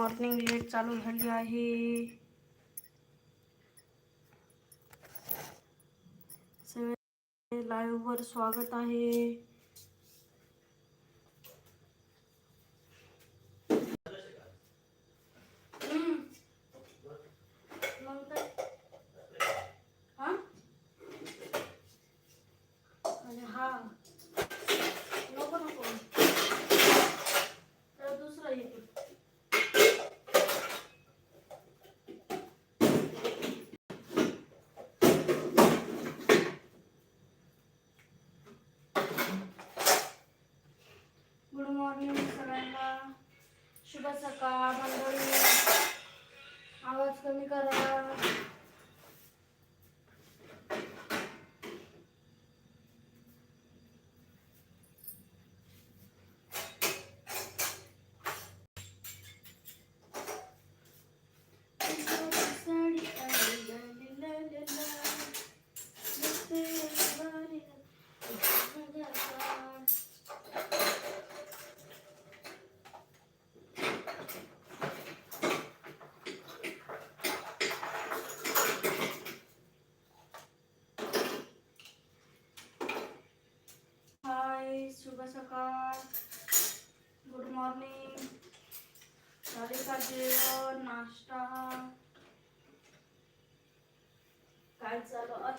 Morning late चालू झाली आहे. सगळे स्वागत आहे. essa cara.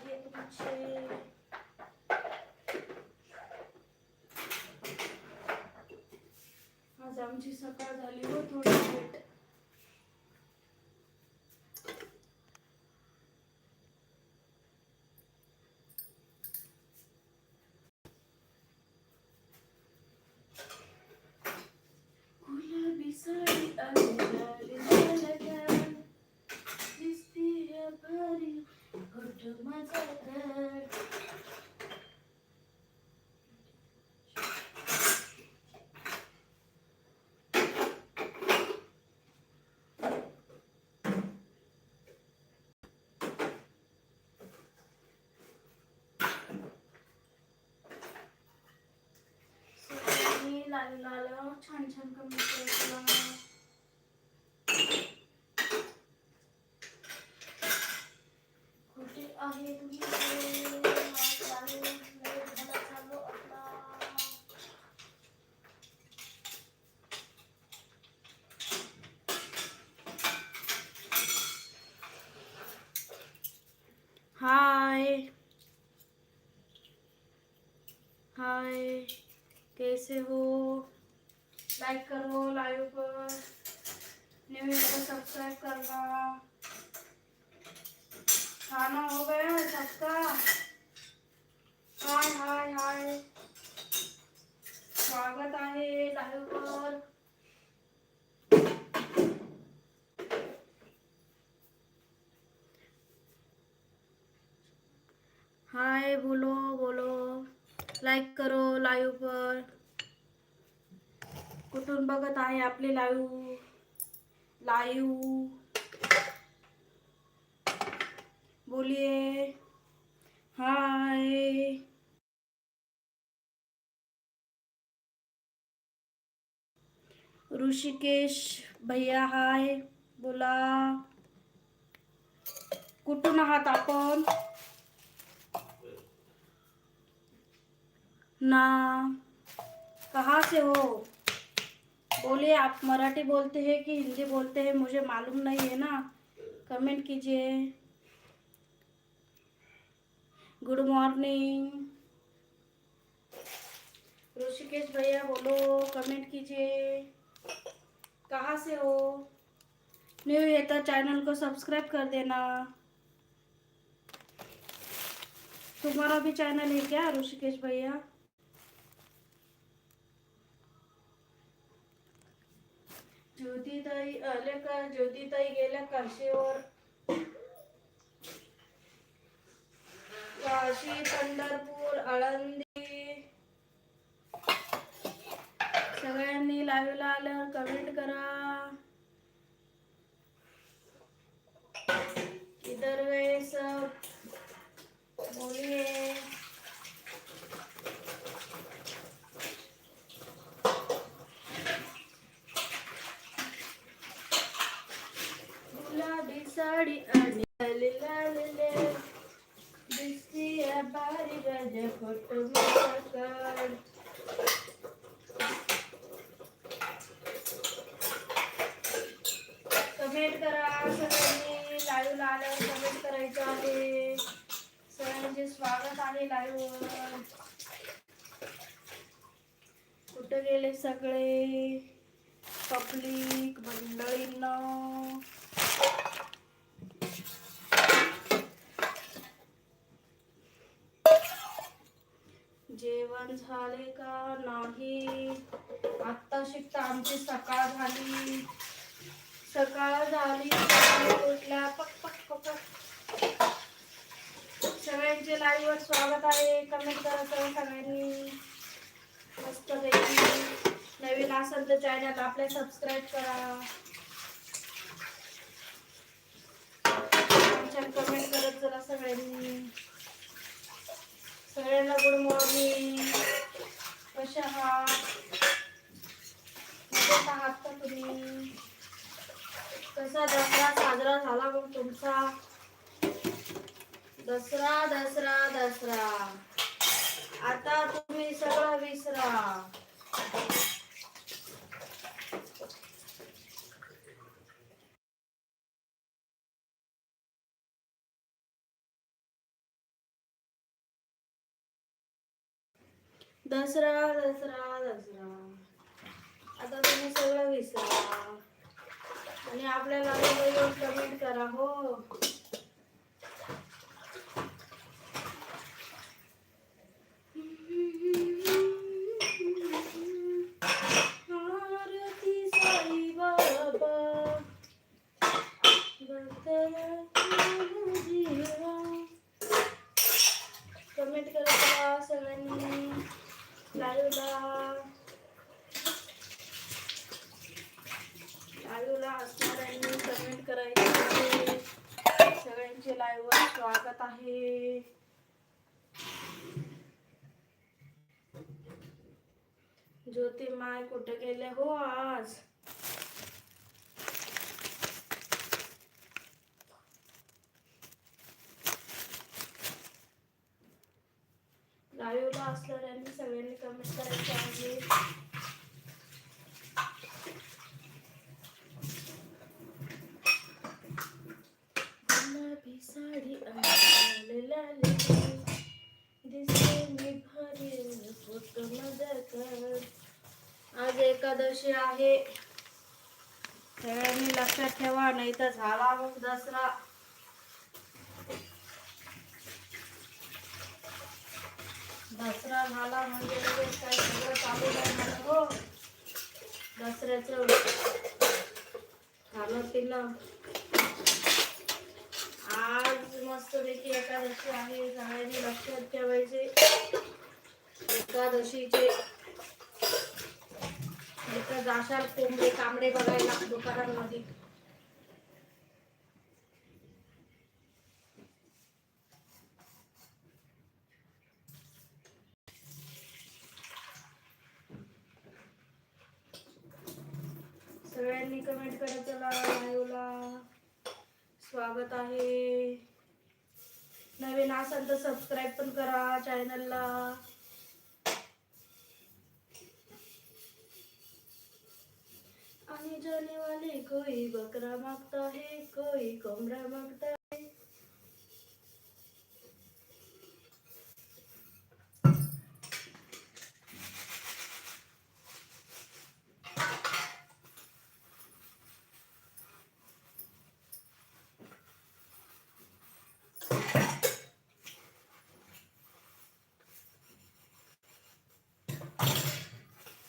चालू आहे तुमचे आज आमची सकाळ झाली व थोडी लेट गुलाबी साडी आली लाली लाला. दिसतीये भारी घोट माझा घर. सगळ्यांनी लाल लाल छान छान कमेंट केला कुठे आहे तुम्ही आज आहे, लेट झाला चालू आपला. हाय हाय कैसे हो लाइक करो लाइव पर न्यू ईयर को सब्सक्राइब करना खाना हो गया सबका हाय हाय हाय स्वागत आहे लाईव्ह वर हाय बोलो बोलो. लाईक करो लाईव्हवर कुठून बघत आहे आपले लाईव्ह लाईव्ह बोलिये. हाय. ऋषिकेश भैया हाय. बोला. कुठून आहात आपण? ना। कहाँ से हो? बोलिए आप मराठी बोलते हैं कि हिंदी बोलते हैं? मुझे मालूम नहीं है ना। कमेंट कीजिए। Good morning. ऋषिकेश भैया बोलो, कमेंट कीजिए। कहाँ से हो? न्यू है तो चैनल को सब्सक्राइब कर देना। तुम्हारा भी चैनल है क्या, ऋषिकेश भैया? ज्योतिताई आल्या का? ज्योतिताई गेल्या काशीवर. काशी पंढरपूर आळंदी. सगळ्यांनी लाईव्हला आल्यावर कमेंट करा. इतर वेळेस सब साडी आणि लाले लालेले दिसतीये बारी राजा फोटो माझा काढ कमेंट करा सगळ्यांनी लाईव्ह आल्यावर कमेंट करायचं आहे. सगळ्यांचे स्वागत आहे लाईव्हवर कुठं गेले सगळे? पब्लिक मंडळींना. जेवण झाले का नाही? आत्ता शिकता आमची सकाळ झाली. सकाळ झाली उठल्या पक पक पक सगळ्यांचे लाईव्ह स्वागत आहे. कमेंट करा सगळं सगळ्यांनी. मस्त पैकी. नवीन असेल तर चॅनल आपले सबस्क्राईब करा. कमेंट करत जरा सगळ्यांनी. सगळ्यांना गुड मॉर्निंग कशा आहात? मजेत आहात का तुम्ही? कसा दसरा साजरा झाला मग तुमचा? दसरा दसरा दसरा. आता तुम्ही सगळं विसरा. दसरा दसरा दसरा. आता तुम्ही सगळं विसरा. आणि आपल्याला सबमिट कमेंट करा हो आरती साई बाबा कमेंट करा सगळ्यांनी लाईव्हला लाईव्हला असणाऱ्यांनी कमेंट करायचे आहे सगळ्यांचे लाईव्हवर स्वागत आहे ज्योती माय कुठे गेले हो आज लाईव्हला असणाऱ्यांनी सगळ्यांनी कमेंट करायचे आहे गुलाबी साडी आणि लाल लाल दिसते मी भारी फोटो मध्ये आज एकादशी सगळ्यांनी लक्षात ठेवा नाही तर झाला मग दसरा. दसरा झाला म्हणजे काय सगळं चालू नाही हो. दसऱ्याचं खाणं पिणं. आज मस्तपैकी एकादशी आहे सगळ्यांनी लक्षात ठेवायचे. एकादशीचे इथं जाशाल कोंबडे कांबडे बघायला दुकानांमध्ये. सगळ्यांनी कमेंट करत चला लाईव्हला. स्वागत आहे. नवीन असाल तर सबस्क्राईब पण करा चॅनलला आने जाने वाले कोई बकरा मागता है कोई कोमरा मागता है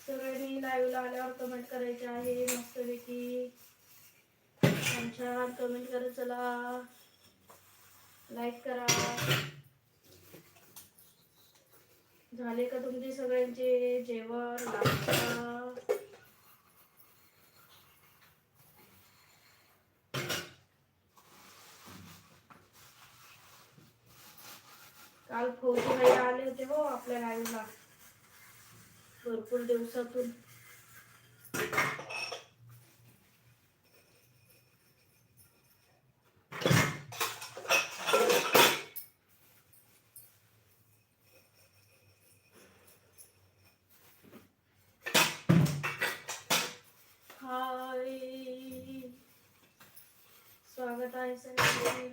सगळ्यांनी लाईव्हला आल्यावर कमेंट करायचे आहे. मस्तपैकी छान छान कमेंट करत चला. लाईक करा. झाले का तुमचे सगळ्यांचे जेवण नाश्ता? काल फौजी आले होते हो आपल्या लाईव्हला भरपूर दिवसातून. हाय सगळे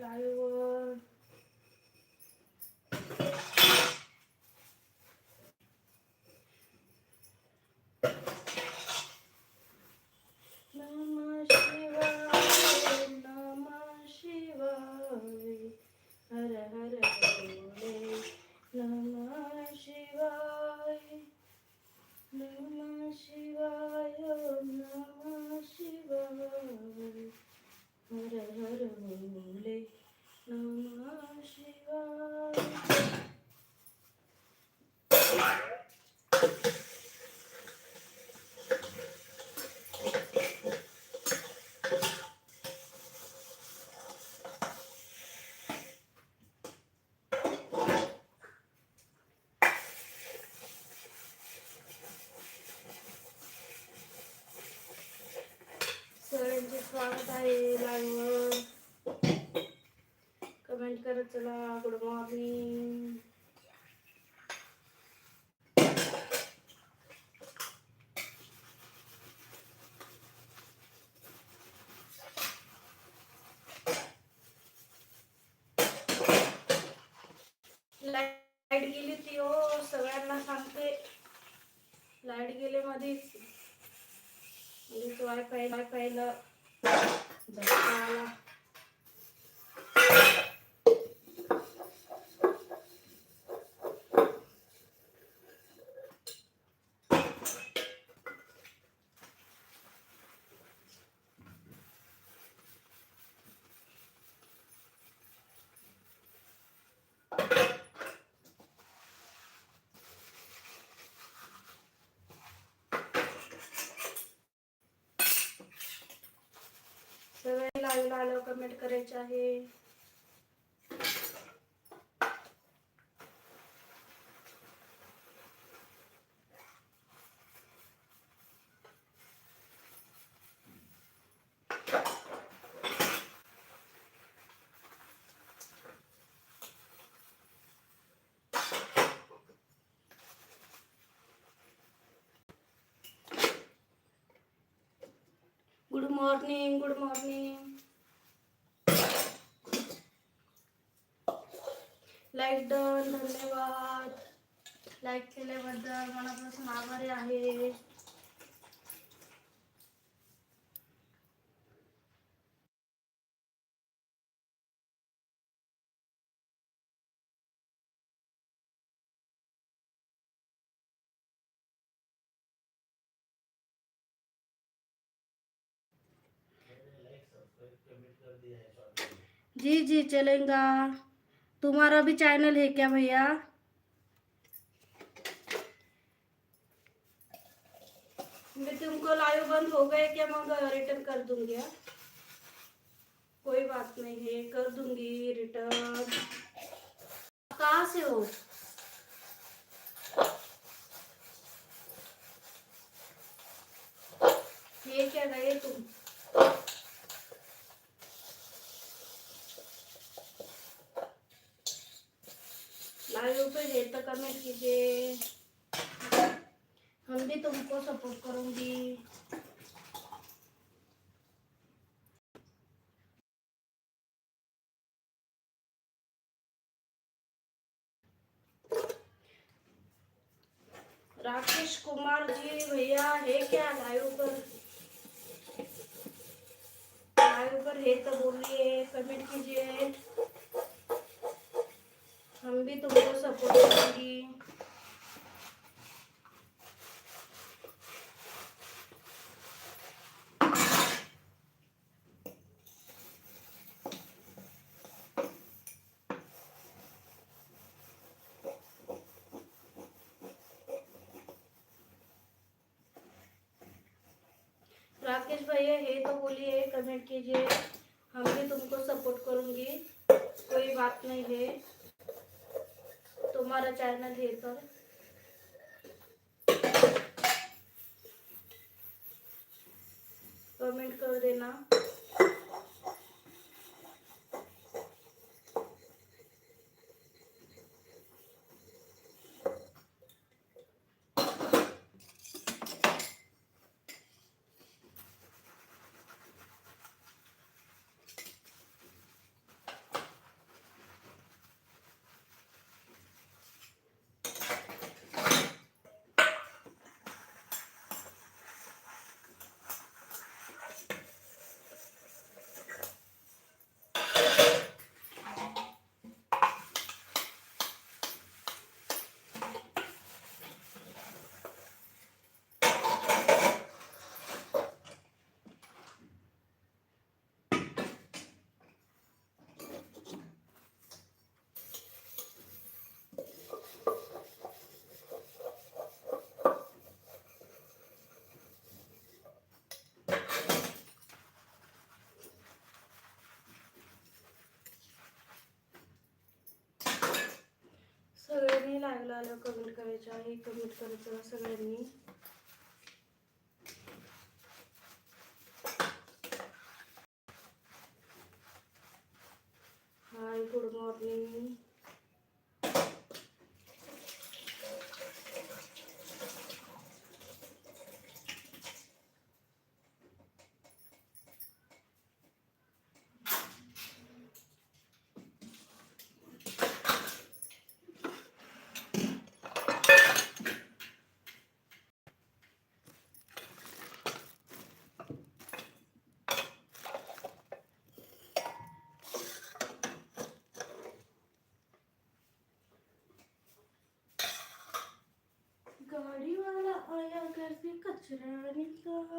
This, Dito ay pa ay pa ila. Dito ala. म्हणजे आलं कमेंट करायचे आहे. Good morning good morning like केल्याबद्दल मनापासून आभारी आहे. जी जी चलेगा. तुम्हारा भी चैनल है क्या भैया? मैं तुमको लाइव बंद हो गए क्या? मैं रिटर्न कर दूँगी हाँ? कोई बात नहीं है कर दूँगी रिटर्न कहाँ से हो? ये क्या गए तुम? लाइव पे तो कमेंट कीजिए। हम भी तुमको सपोर्ट करूँगी। राकेश कुमार जी, भैया, है क्या लाइव पर? लाइव पर है तो बोलिए कमेंट कीजिए। हम भी तुमको सपोर्ट करेंगी। भैया है तो बोलिए कमेंट कीजिए। हम भी तुमको सपोर्ट करूँगी। कोई बात नहीं है। तुम्हारा चैनल है तो। कमेंट कर देना। लाईव्हला आल्यावर कमेंट करायचे आहे कमेंट करायचं सगळ्यांनी हाय गुड मॉर्निंग गाड़ी वाला आया घर से कचरा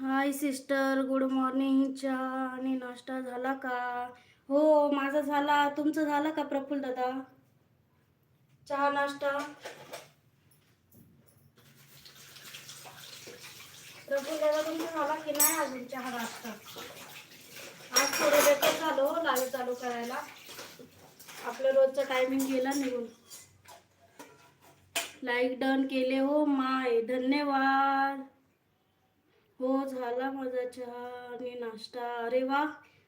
हाय सिस्टर गुड मॉर्निंग चहा आणि नाश्ता झाला का? हो माझा झाला. तुमचं झालं का प्रफुल्ल दादा? चहा नाश्ता? प्रफुल्ल दादा तुमचा झाला की नाही अजून चहा नाश्ता? आज थोडं लेटच झालो हो, लाईव्ह चालू करायला. आपलं रोजचं टायमिंग गेला निघून. लाईक डन केले हो माय. धन्यवाद. हो झाला माझा चहा आणि नाश्ता. अरे वा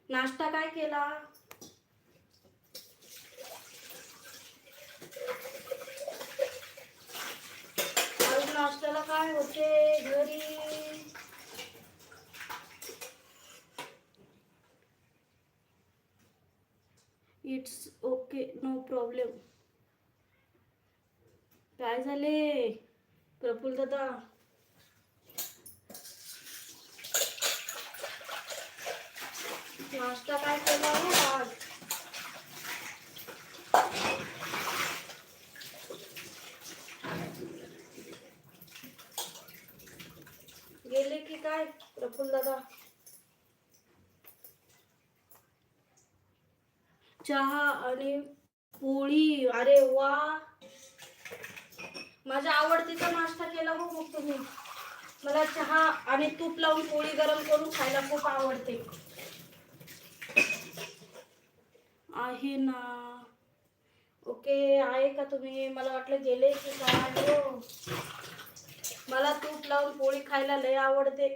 नाश्ता काय केला? नाश्त्याला काय होते घरी? इट्स ओके नो प्रॉब्लेम काय झाले? प्रफुल दादा? नाश्ता काय केला हो आज? गेले की काय प्रफुल्ल दादा चहा आणि पोळी. अरे वा! माझ्या आवडतीचा नाश्ता केला हो मग तुम्ही. मला चहा आणि तूप लावून पोळी गरम करून खायला खूप आवडते. आहे ना ओके आहे का तुम्ही? मला वाटलं गेले की काय हो. मला तूप लावून पोळी खायला लय आवडते.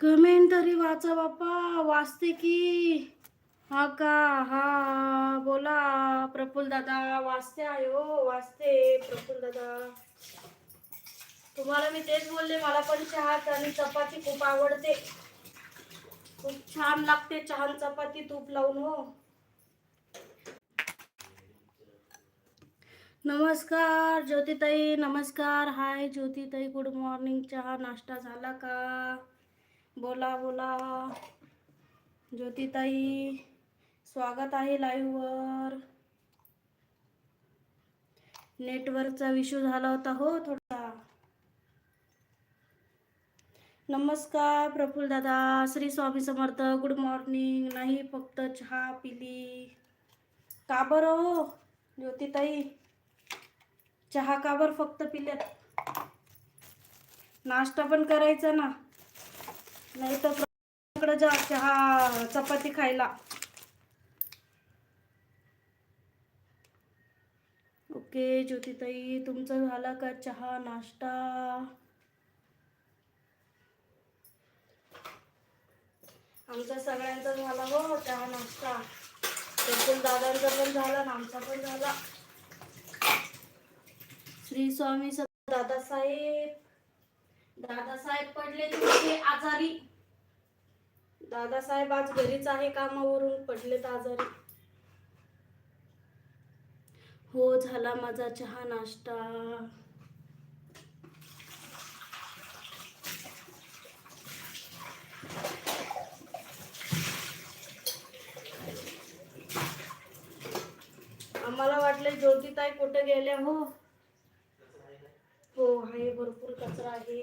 कमेंट तरी वाचा बाप्पा वाचते की? हा का? हा बोला. प्रफुल दादा वाचते आहे हो वाचते प्रफुल दादा. तुम्हाला मी तेच बोलले मला पण चहा आणि चपाती खूप आवडते. खूप छान लागते चहा आणि चपाती तूप लावून हो. नमस्कार ज्योतिताई नमस्कार. हाय ज्योतिताई गुड मॉर्निंग चहा नाश्ता झाला का? बोला बोला. ज्योतिताई स्वागत आहे लाईव्हवर नेटवर्कचा इश्यू झाला होता हो थोडा. नमस्कार प्रफुल दादा. श्री स्वामी समर्थ गुड मॉर्निंग नाही फक्त चहा पिली. का बरं हो ज्योतिताई? चहा का बर फक्त पिल्यात? नाश्ता पण करायचा ना. नाही तर इकडं जा चहा चपाती खायला. ओके ज्योतिताई तुमचं झाला का चहा नाश्ता? आमचा सगळ्यांचा झाला हो चहा नाश्ता. बिलकुल दादांचा पण झाला ना आमचा पण झाला. श्री स्वामी समर्थ दादासाहेब. दादासाहेब पडले तुमचे आजारी. दादासाहेब आज घरीच आहे कामावरून पडलेत आजारी. हो झाला माझा चहा नाश्ता. आम्हाला वाटले ज्योतिताई कुठे गेल्या हो? हो आहे भरपूर कचरा आहे.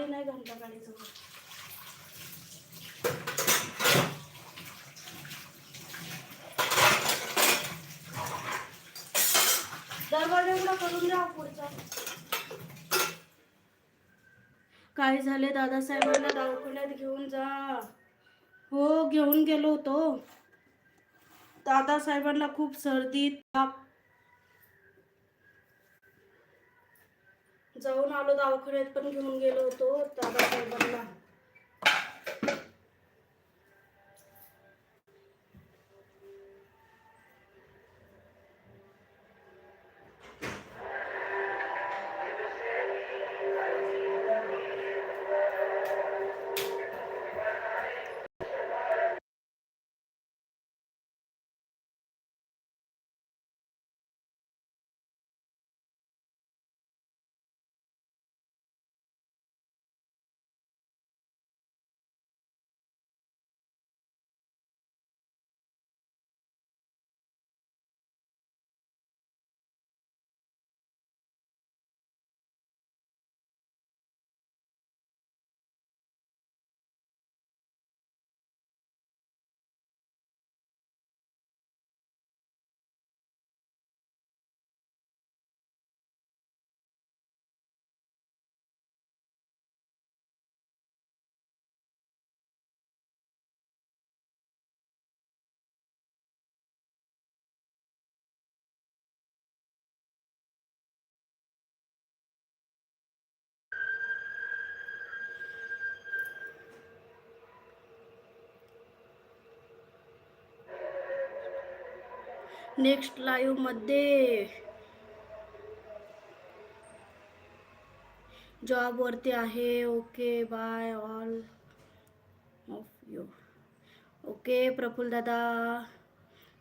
अजून नाही घंटा गाडीचं दरवाजा एवढा करून द्या पुढचा. काय झाले दादासाहेबांना दवाखान्यात घेऊन जा. हो घेऊन गेलो होतो. दादासाहेबांना खूप सर्दी ताप जाऊन आलो दवाखान्यात पण घेऊन गेलो होतो दादासाहेबांना नेक्स्ट लाईव्हमध्ये जॉबवरती आहे. Okay bye all of you. Okay Praful दादा.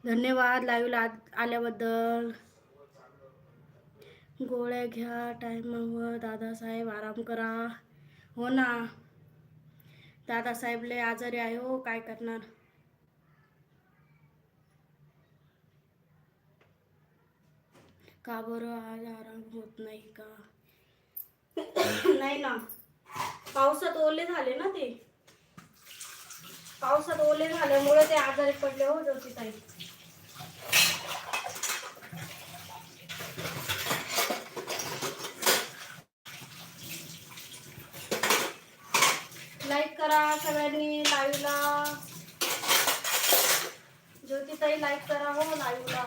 धन्यवाद लाईव्हला आल्याबद्दल. गोळ्या घ्या टायमावर दादासाहेब आराम करा. हो ना. दादासाहेब लय आजारी आहे हो. काय करणार? का बरं आज आराम होत नाही का? नाही ना. पावसात ओले झाले ना ते. पावसात ओले झाल्यामुळे ते आजारी पडले हो ज्योतिताई लाईक करा सगळ्यांनी लाईव्हला ज्योतिताई लाईक करा हो लाईव्हला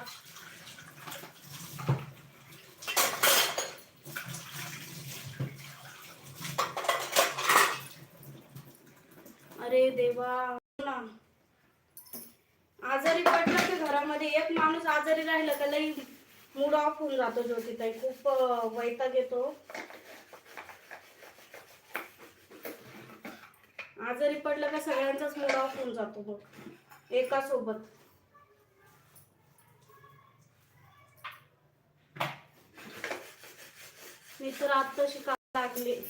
अरे देवा. हो ना आजारी पडलं की घरामध्ये एक माणूस आजारी राहिलं का लई मूड ऑफ होऊन जातो ज्योतिताई. खूप वैताग येतो. आजारी पडलं का सगळ्यांचाच मूड ऑफ होऊन जातो मग एका सोबत मी तर आत्ता शिकायला लागले?